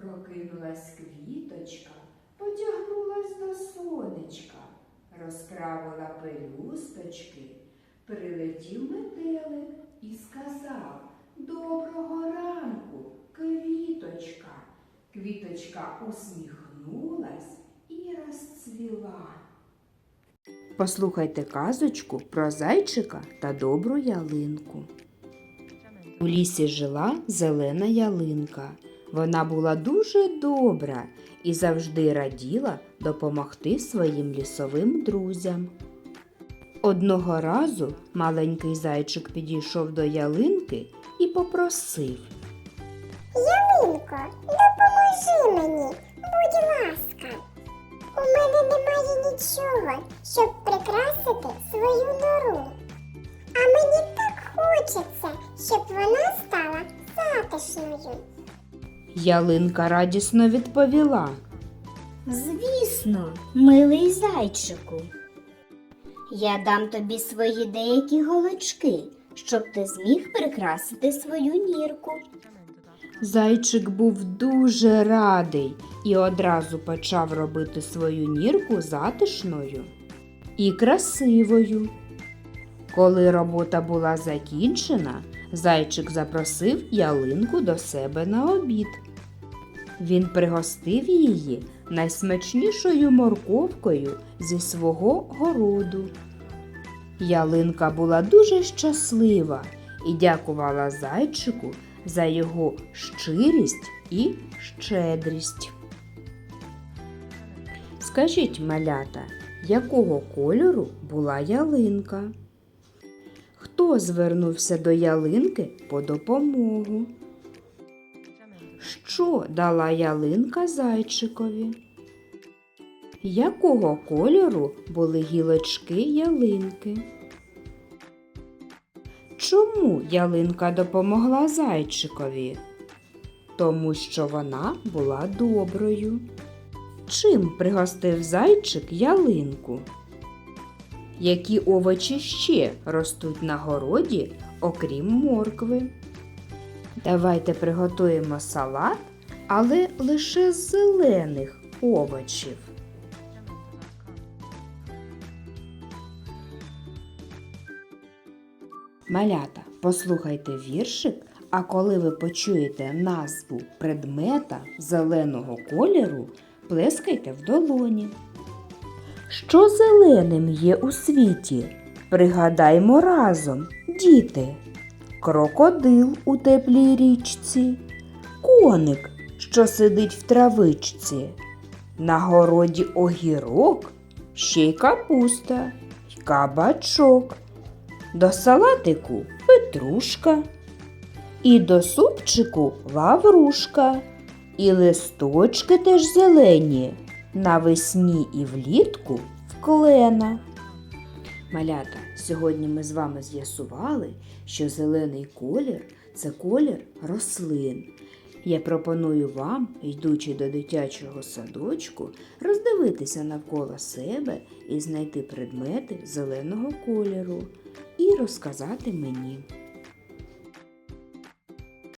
Прокинулась квіточка, потягнулась до сонечка, розправила пелюсточки, прилетів метелик і сказав Доброго ранку, квіточка. Квіточка усміхнулась і розцвіла. Послухайте казочку про зайчика та добру ялинку. У лісі жила зелена ялинка. Вона була дуже добра і завжди раділа допомогти своїм лісовим друзям. Одного разу маленький зайчик підійшов до ялинки і попросив. Ялинко, допоможи мені, будь ласка. У мене немає нічого, щоб прикрасити свою нору. А мені так хочеться, щоб вона стала затишною. Ялинка радісно відповіла. Звісно, милий зайчику. Я дам тобі свої деякі голочки, щоб ти зміг прикрасити свою нірку. Зайчик був дуже радий і одразу почав робити свою нірку затишною і красивою. Коли робота була закінчена, зайчик запросив ялинку до себе на обід. Він пригостив її найсмачнішою морковкою зі свого городу. Ялинка була дуже щаслива і дякувала зайчику за його щирість і щедрість. Скажіть, малята, якого кольору була ялинка? Хто звернувся до ялинки по допомогу? Що дала ялинка зайчикові? Якого кольору були гілочки ялинки? Чому ялинка допомогла зайчикові? Тому що вона була доброю. Чим пригостив зайчик ялинку? Які овочі ще ростуть на городі, окрім моркви? Давайте приготуємо салат, але лише з зелених овочів. Малята, послухайте віршик, а коли ви почуєте назву предмета зеленого кольору, плескайте в долоні. Що зеленим є у світі? Пригадаймо разом, діти. Крокодил у теплій річці, коник, що сидить в травичці, на городі огірок, ще й капуста, й кабачок, до салатику петрушка, і до супчику лаврушка, і листочки теж зелені, навесні і влітку вклена. Малята, сьогодні ми з вами з'ясували, що зелений колір це колір рослин. Я пропоную вам, йдучи до дитячого садочку, роздивитися навколо себе і знайти предмети зеленого кольору і розказати мені.